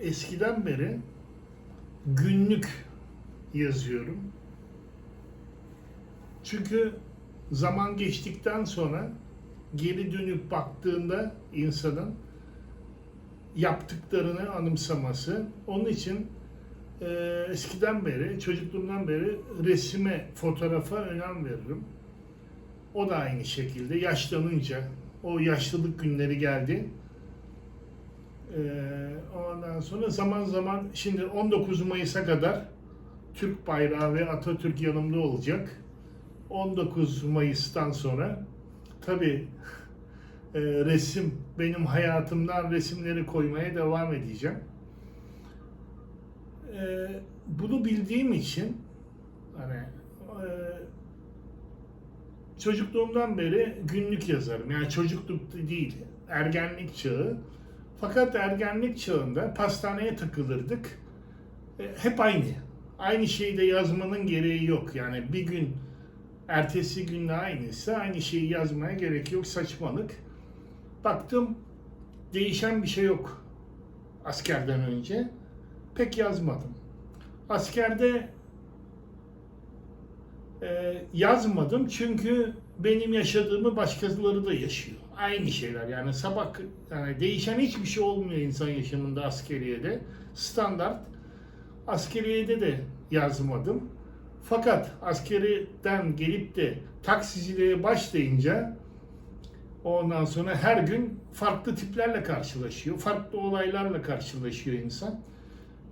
eskiden beri günlük yazıyorum. Çünkü zaman geçtikten sonra geri dönüp baktığında insanın yaptıklarını anımsaması. Onun için e, eskiden beri, çocukluğumdan beri resime, fotoğrafa önem veririm. O da aynı şekilde yaşlanınca, o yaşlılık günleri geldi. E, ondan sonra zaman zaman, şimdi 19 Mayıs'a kadar Türk bayrağı ve Atatürk yanımda olacak. 19 Mayıs'tan sonra tabii e, resim benim hayatımdan resimleri koymaya devam edeceğim. E, bunu bildiğim için hani e, çocukluğumdan beri günlük yazarım. Yani çocukluk değil, ergenlik çağı. Fakat ergenlik çağında pastaneye takılırdık. E, hep aynı. Aynı şeyi de yazmanın gereği yok. Yani bir gün ertesi günle aynıysa aynı şeyi yazmaya gerek yok. Saçmalık. Baktım değişen bir şey yok askerden önce. Pek yazmadım. Askerde e, yazmadım çünkü benim yaşadığımı başkaları da yaşıyor. Aynı şeyler yani sabah yani değişen hiçbir şey olmuyor insan yaşamında askeriyede. Standart. Askeriyede de yazmadım. Fakat askeriden gelip de taksiciliğe başlayınca ondan sonra her gün farklı tiplerle karşılaşıyor. Farklı olaylarla karşılaşıyor insan.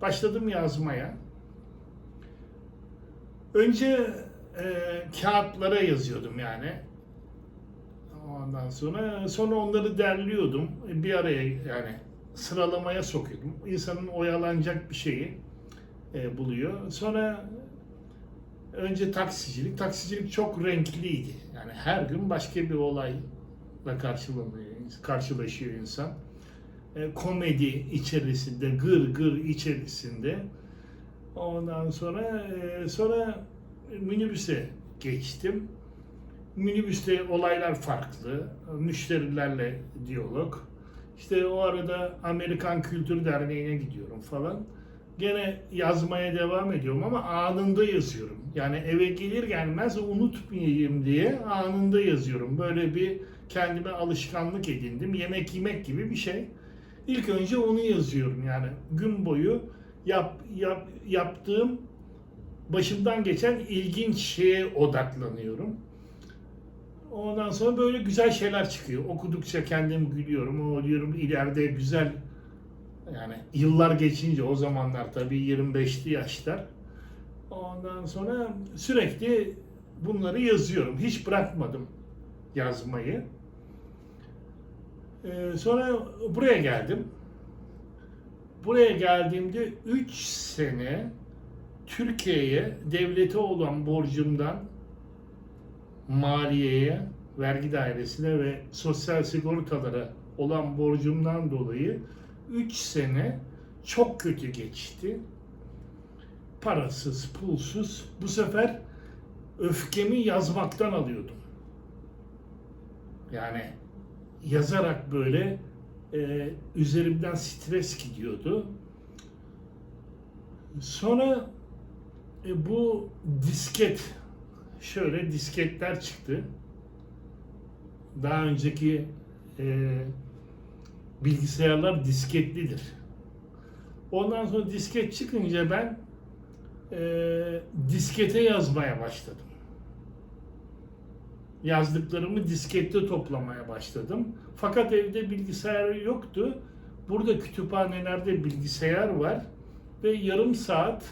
Başladım yazmaya. Önce e, kağıtlara yazıyordum yani. Ondan sonra sonra onları derliyordum. Bir araya yani sıralamaya sokuyordum. İnsanın oyalanacak bir şeyi e, buluyor. Sonra önce taksicilik. Taksicilik çok renkliydi. Yani her gün başka bir olayla karşılaşıyor insan. E, komedi içerisinde, gır gır içerisinde. Ondan sonra e, sonra minibüse geçtim. Minibüste olaylar farklı. Müşterilerle diyalog. İşte o arada Amerikan Kültür Derneği'ne gidiyorum falan. Gene yazmaya devam ediyorum ama anında yazıyorum. Yani eve gelir gelmez unutmayayım diye anında yazıyorum. Böyle bir kendime alışkanlık edindim. Yemek yemek gibi bir şey. İlk önce onu yazıyorum yani gün boyu yap, yap, yaptığım başımdan geçen ilginç şeye odaklanıyorum. Ondan sonra böyle güzel şeyler çıkıyor. Okudukça kendim gülüyorum. O diyorum ileride güzel yani yıllar geçince o zamanlar tabii 25'li yaşlar. Ondan sonra sürekli bunları yazıyorum. Hiç bırakmadım yazmayı. Ee, sonra buraya geldim. Buraya geldiğimde 3 sene Türkiye'ye devlete olan borcumdan maliyeye, vergi dairesine ve sosyal sigortalara olan borcumdan dolayı 3 sene çok kötü geçti. Parasız, pulsuz. Bu sefer öfkemi yazmaktan alıyordum. Yani yazarak böyle e, üzerimden stres gidiyordu. Sonra e, bu disket şöyle disketler çıktı. Daha önceki e, bilgisayarlar disketlidir. Ondan sonra disket çıkınca ben e, diskete yazmaya başladım. Yazdıklarımı diskette toplamaya başladım. Fakat evde bilgisayar yoktu. Burada kütüphanelerde bilgisayar var ve yarım saat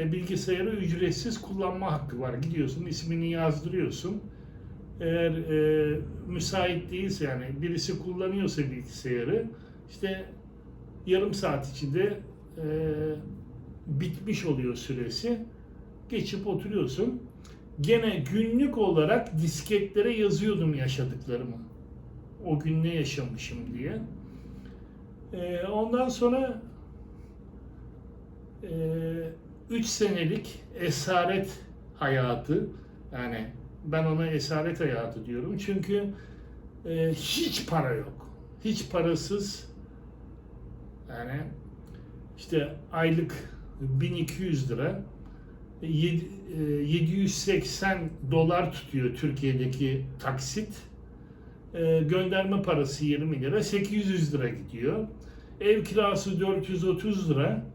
e, bilgisayarı ücretsiz kullanma hakkı var. Gidiyorsun, ismini yazdırıyorsun. Eğer e, müsait değilse yani birisi kullanıyorsa bilgisayarı işte yarım saat içinde e, bitmiş oluyor süresi. Geçip oturuyorsun. Gene günlük olarak disketlere yazıyordum yaşadıklarımı. O gün ne yaşamışım diye. E, ondan sonra 3 senelik esaret hayatı yani ben ona esaret hayatı diyorum çünkü e, hiç para yok hiç parasız yani işte aylık 1200 lira yedi- e, 780 dolar tutuyor Türkiye'deki taksit. E, Gönderme parası 20 lira 800 lira gidiyor. Ev kirası 430 lira.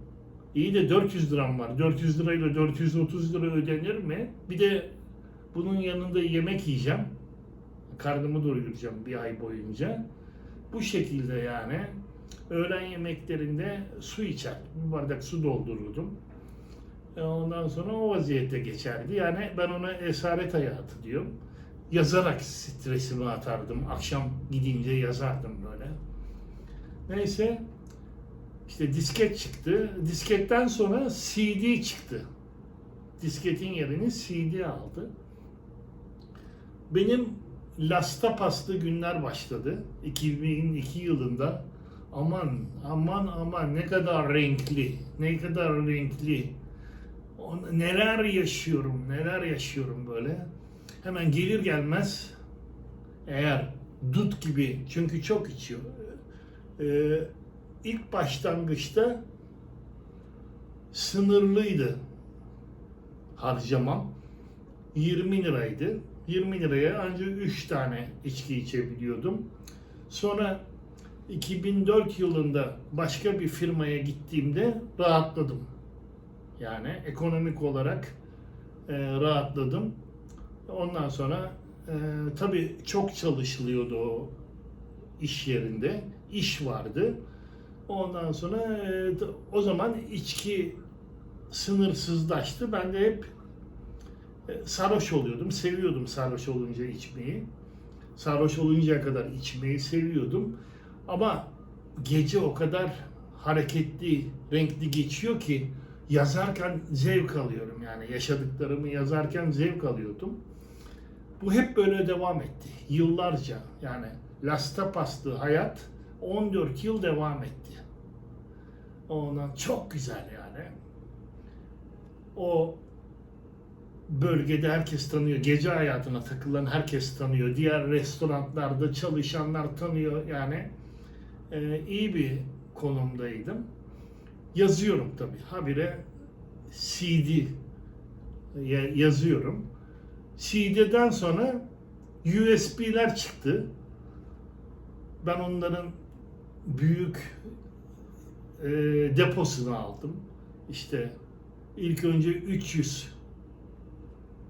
İyi de 400 liram var. 400 lirayla 430 lira ödenir mi? Bir de bunun yanında yemek yiyeceğim. Karnımı doyuracağım bir ay boyunca. Bu şekilde yani öğlen yemeklerinde su içer. Bir bardak su doldururdum. E, Ondan sonra o vaziyette geçerdi. Yani ben ona esaret hayatı diyorum. Yazarak stresimi atardım. Akşam gidince yazardım böyle. Neyse işte disket çıktı. Disketten sonra CD çıktı. Disketin yerini CD aldı. Benim Lasta Paslı günler başladı. 2002 yılında. Aman aman aman ne kadar renkli, ne kadar renkli. Neler yaşıyorum, neler yaşıyorum böyle. Hemen gelir gelmez eğer dut gibi çünkü çok içiyor. Ee, ilk başlangıçta sınırlıydı harcamam. 20 liraydı. 20 liraya ancak 3 tane içki içebiliyordum. Sonra 2004 yılında başka bir firmaya gittiğimde rahatladım. Yani ekonomik olarak e, rahatladım. Ondan sonra e, tabii çok çalışılıyordu o iş yerinde. İş vardı. Ondan sonra e, o zaman içki sınırsızlaştı. Ben de hep e, sarhoş oluyordum. Seviyordum sarhoş olunca içmeyi. Sarhoş oluncaya kadar içmeyi seviyordum. Ama gece o kadar hareketli, renkli geçiyor ki yazarken zevk alıyorum. Yani yaşadıklarımı yazarken zevk alıyordum. Bu hep böyle devam etti. Yıllarca yani Lasta Paslı hayat 14 yıl devam etti. Ondan çok güzel yani. O bölgede herkes tanıyor. Gece hayatına takılan herkes tanıyor. Diğer restoranlarda çalışanlar tanıyor. Yani e, iyi bir konumdaydım. Yazıyorum tabii. Habire CD ya- yazıyorum. CD'den sonra USB'ler çıktı. Ben onların büyük e, deposunu aldım. İşte ilk önce 300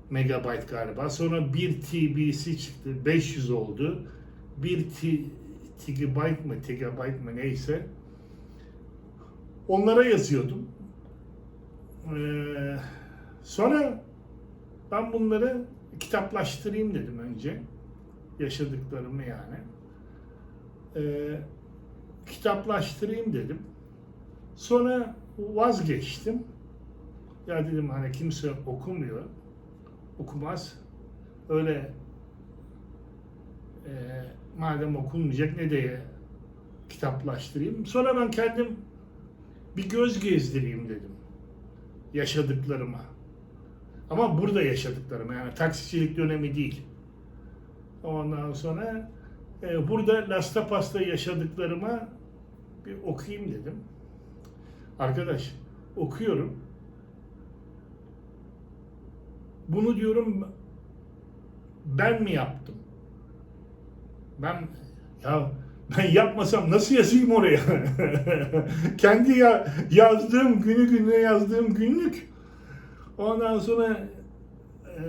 megabayt galiba. Sonra 1 TB'si çıktı. 500 oldu. 1 T gigabyte mı, gigabyte mı neyse. Onlara yazıyordum. Ee, sonra ben bunları kitaplaştırayım dedim önce. Yaşadıklarımı yani. Ee, kitaplaştırayım dedim. Sonra vazgeçtim. Ya dedim hani kimse okumuyor. Okumaz. Öyle e, madem okunmayacak ne diye kitaplaştırayım. Sonra ben kendim bir göz gezdireyim dedim. Yaşadıklarıma. Ama burada yaşadıklarıma yani taksicilik dönemi değil. Ondan sonra e, burada Lasta Pasta yaşadıklarıma bir okuyayım dedim. Arkadaş okuyorum. Bunu diyorum ben mi yaptım? Ben ya ben yapmasam nasıl yazayım oraya? Kendi ya, yazdığım günü gününe yazdığım günlük. Ondan sonra e,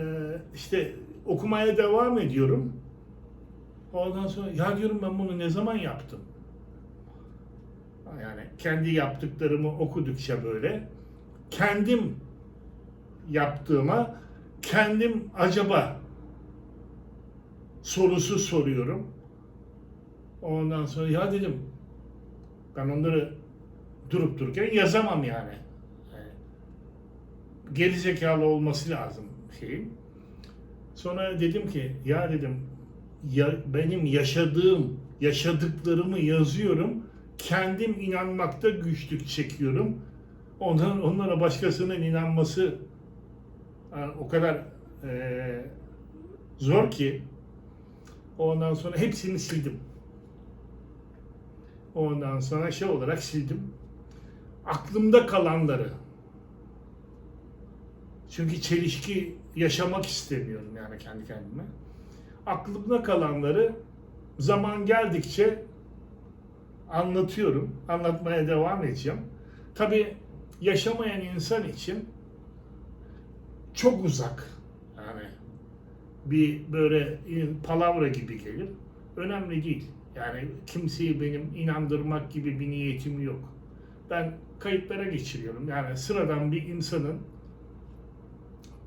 işte okumaya devam ediyorum. Ondan sonra ya diyorum ben bunu ne zaman yaptım? Yani kendi yaptıklarımı okudukça böyle kendim yaptığıma kendim acaba sorusu soruyorum. Ondan sonra ya dedim ben onları durup dururken yazamam yani. Yani Geri zekalı olması lazım şeyin. Sonra dedim ki ya dedim ya benim yaşadığım yaşadıklarımı yazıyorum. Kendim inanmakta güçlük çekiyorum. Ondan onlara başkasının inanması yani o kadar eee, zor ki ondan sonra hepsini sildim. Ondan sonra şey olarak sildim. aklımda kalanları. Çünkü çelişki yaşamak istemiyorum yani kendi kendime. Aklımda kalanları zaman geldikçe anlatıyorum. Anlatmaya devam edeceğim. Tabii yaşamayan insan için çok uzak. Yani bir böyle palavra gibi gelir. Önemli değil. Yani kimseyi benim inandırmak gibi bir niyetim yok. Ben kayıtlara geçiriyorum. Yani sıradan bir insanın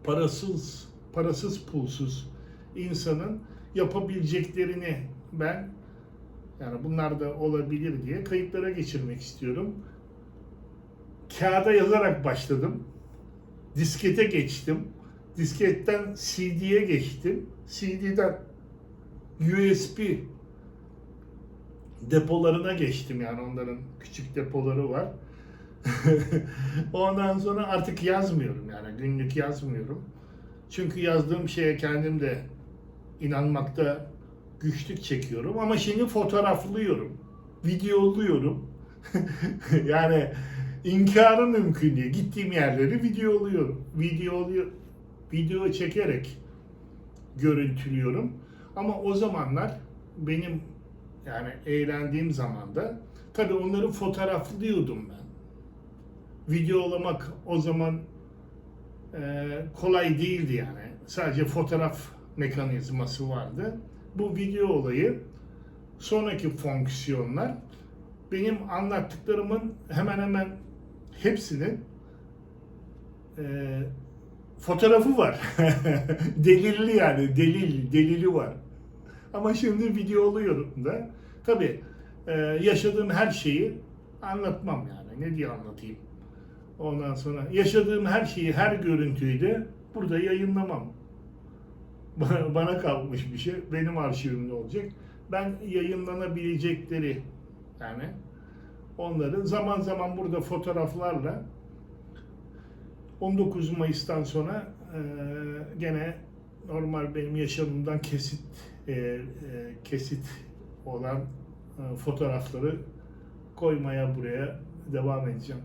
parasız, parasız pulsuz insanın yapabileceklerini ben yani bunlar da olabilir diye kayıtlara geçirmek istiyorum. Kağıda yazarak başladım. Diskete geçtim. Disketten CD'ye geçtim. CD'den USB depolarına geçtim yani onların küçük depoları var. Ondan sonra artık yazmıyorum yani günlük yazmıyorum. Çünkü yazdığım şeye kendim de inanmakta güçlük çekiyorum ama şimdi fotoğraflıyorum, videoluyorum. yani inkarı mümkün değil. Gittiğim yerleri videoluyorum. Video video çekerek görüntülüyorum. Ama o zamanlar benim yani eğlendiğim zamanda tabii onları fotoğraflıyordum ben. Videolamak o zaman e, kolay değildi yani. Sadece fotoğraf mekanizması vardı. Bu video olayı sonraki fonksiyonlar benim anlattıklarımın hemen hemen hepsinin e, fotoğrafı var. Delilli yani delil delili var. Ama şimdi videoluyorum da. Tabii e, yaşadığım her şeyi anlatmam yani. Ne diye anlatayım? Ondan sonra yaşadığım her şeyi, her görüntüyü de burada yayınlamam. Bana, kalmış bir şey. Benim arşivimde olacak. Ben yayınlanabilecekleri yani onları zaman zaman burada fotoğraflarla 19 Mayıs'tan sonra e, gene normal benim yaşamımdan kesit e, e, kesit olan e, fotoğrafları koymaya buraya devam edeceğim.